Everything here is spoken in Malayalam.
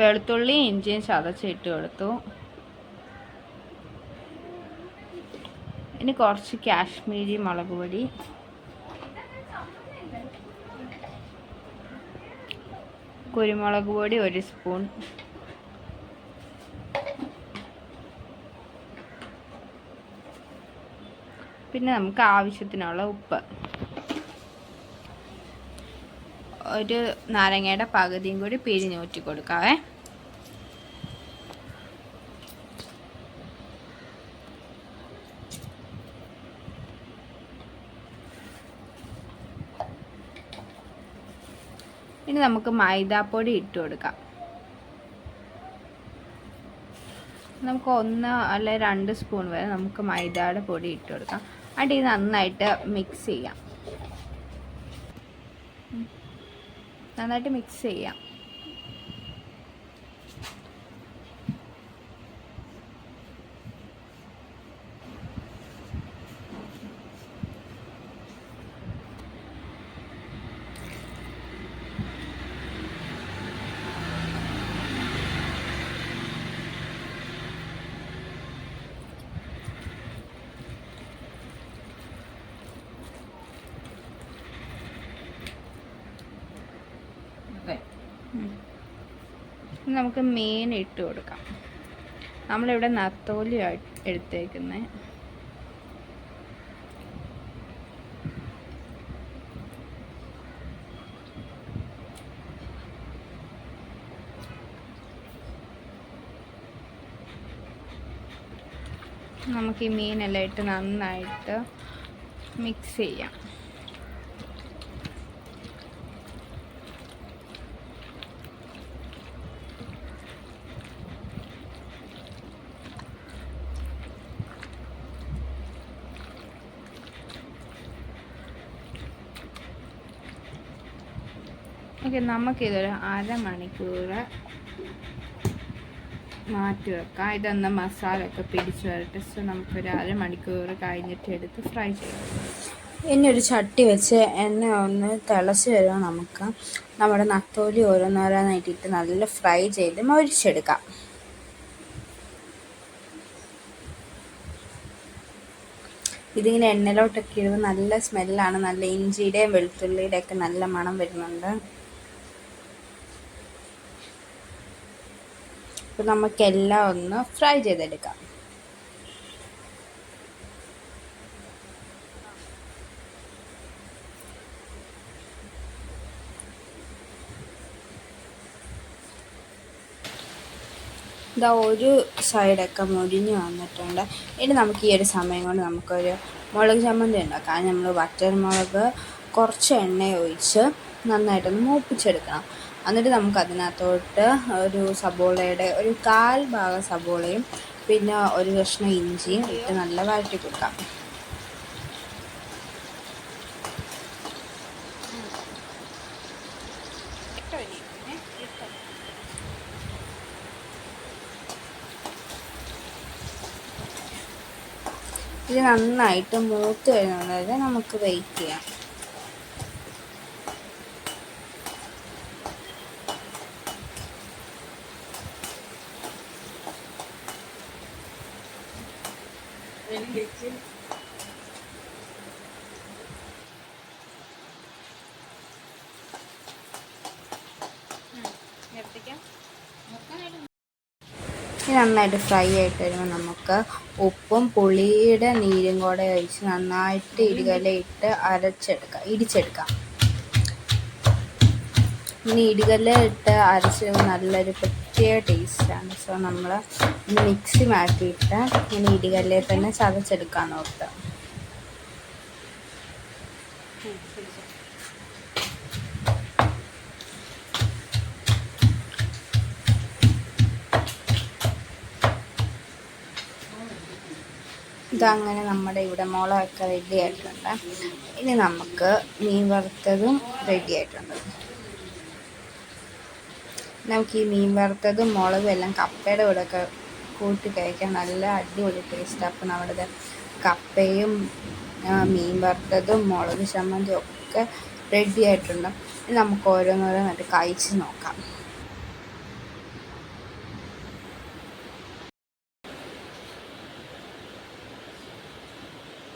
വെളുത്തുള്ളി ഇഞ്ചിയും ചതച്ചിട്ട് കൊടുത്തു. ഇനി കുറച്ച് കാശ്മീരി മുളക് പൊടി. കുരുമുളക് പൊടി ഒരു സ്പൂൺ. പിന്നെ നമുക്ക് ആവശ്യത്തിനുള്ള ഉപ്പ്. ഒരു നാരങ്ങയുടെ പകുതിയും കൂടി പിഴിഞ്ഞൂറ്റി കൊടുക്കാവേ. ഇനി നമുക്ക് മൈദാപ്പൊടി ഇട്ട് കൊടുക്കാം. നമുക്ക് ഒന്ന് അല്ലെ രണ്ട് സ്പൂൺ വരെ നമുക്ക് മൈദയുടെ പൊടി ഇട്ട് കൊടുക്കാം. അടി നന്നായിട്ട് മിക്സ് ചെയ്യാം. നന്നായിട്ട് മിക്സ് ചെയ്യാം. നമുക്ക് മീൻ ഇട്ട് കൊടുക്കാം. നമ്മളിവിടെ നത്തോലി എടുത്തേക്കുന്നത് നമുക്ക് ഈ മീനെല്ലാം ഇട്ട് നന്നായിട്ട് മിക്സ് ചെയ്യാം. ഓക്കെ നമുക്കിതൊരു അരമണിക്കൂർ മാറ്റി വെക്കാം. ഇതൊന്ന് ഒക്കെ പിടിച്ച് വരട്ടെ. സോ നമുക്കൊരു അരമണിക്കൂർ കഴിഞ്ഞിട്ട് എടുത്ത് ഫ്രൈ ചെയ്യാം. ഇനി ഒരു ചട്ടി വെച്ച് എണ്ണ ഒന്ന് തിളച്ച് വരുമ്പോൾ നമുക്ക്. നമ്മുടെ നത്തോലി ഓരോന്നോരോന്നായിട്ടിട്ട് നല്ല ഫ്രൈ ചെയ്ത് മൊരിച്ചെടുക്കാം. ഇതിങ്ങനെ എണ്ണയിലോട്ടൊക്കെ ഇടുമ്പോൾ നല്ല സ്മെല്ലാണ് നല്ല ഇഞ്ചിയുടെയും വെളുത്തുള്ളിയുടെയൊക്കെ നല്ല മണം വരുന്നുണ്ട്. അപ്പോൾ നമുക്കെല്ലാം ഒന്ന് ഫ്രൈ ചെയ്തെടുക്കാം. ഇതാ ഒരു സൈഡൊക്കെ മുരിഞ്ഞ് വന്നിട്ടുണ്ട്. ഇനി നമുക്ക് ഈ ഒരു സമയം കൊണ്ട് നമുക്കൊരു മുളക് ചമ്മന്തി ഉണ്ടാക്കാം. നമ്മൾ വറ്റൽ മുളക് കുറച്ച് എണ്ണ ഒഴിച്ച് നന്നായിട്ടൊന്ന് മൂപ്പിച്ചെടുക്കണം. എന്നിട്ട് നമുക്ക് അതിനകത്തോട്ട് ഒരു സബോളയുടെ ഒരു കാൽ ഭാഗം സബോളയും പിന്നെ ഒരു കഷ്ണം ഇഞ്ചിയും ഇട്ട് നല്ല വഴറ്റി കൊടുക്കാം. ഇത് നന്നായിട്ട് മൂത്ത് വരുന്നത് നമുക്ക് വെയിറ്റ് ചെയ്യാം. നന്നായിട്ട് ഫ്രൈ ആയിട്ട് വരുമ്പോൾ നമുക്ക് ഉപ്പും പുളിയുടെ നീരും കൂടെ ഒഴിച്ച് നന്നായിട്ട് ഇടികലയിട്ട് അരച്ചെടുക്കാം. ഇടിച്ചെടുക്കാം. ഇനി ഇടികല അരച്ച് നല്ലൊരു പ്രത്യേക ടേസ്റ്റാണ്. സോ നമ്മൾ മിക്സി മാറ്റിയിട്ട് ഇങ്ങനെ ഇടികല്ലിൽ തന്നെ ചതച്ചെടുക്കാൻ നോക്കുക. ഇതങ്ങനെ നമ്മുടെ ഇവിടെ മുളകൊക്കെ റെഡി ആയിട്ടുണ്ട്. ഇനി നമുക്ക് മീൻ വറുത്തതും റെഡി ആയിട്ടുണ്ട്. നമുക്ക് ഈ മീൻ വറുത്തതും മുളകും എല്ലാം കപ്പയുടെ കൂടെ ഒക്കെ കൂട്ടി കഴിക്കാൻ നല്ല അടിപൊളി ടേസ്റ്റ് അപ്പം നമ്മുടെ കപ്പയും മീൻ വറുത്തതും മുളക് ചമ്മന്തിയും ഒക്കെ റെഡി ആയിട്ടുണ്ട്. നമുക്ക് ഓരോന്നോരോന്നായിട്ട് കഴിച്ച് നോക്കാം.